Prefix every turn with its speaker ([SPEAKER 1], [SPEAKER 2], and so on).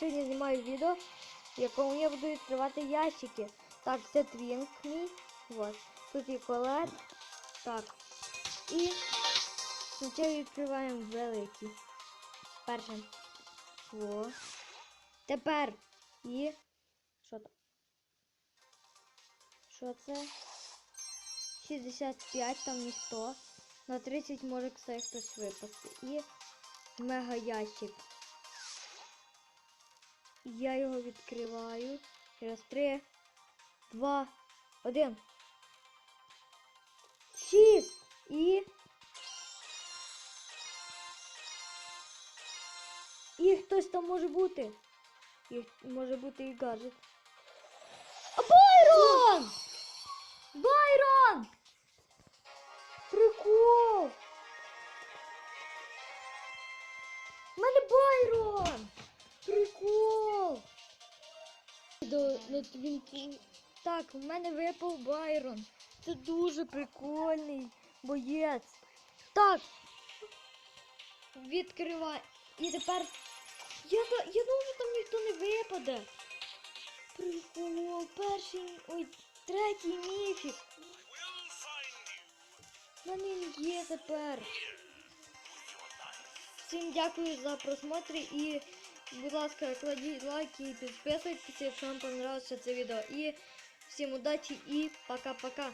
[SPEAKER 1] сьогодні знімаю відео, в якому я буду відкривати ящики. Так, це твінк мій. Вот. Тут є колет. Так. І спочатку відкриваємо великий. Перше. Во. Тепер. І. Що там? Що це? 65, там ніхто. На 30 може кстати, хтось випасти. І мега ящик. Я його відкриваю. Через 3, 2, 1. 6. І. І хтось там може бути. І може бути і гаджет. Байрон! Байрон! Прикол! У мене Байрон! Твінку. Так, в мене випав Байрон. Це дуже прикольний боєць. Так. Відкривай. І тепер. Я, я думаю, там ніхто не випаде. Прикол, перший. Ой, третій міфік. У мене він є тепер. Всім дякую за просмотр і, будь ласка, кладіть лайки і підписуйтесь, якщо вам понравилося це відео. І всім удачі і пока-пока.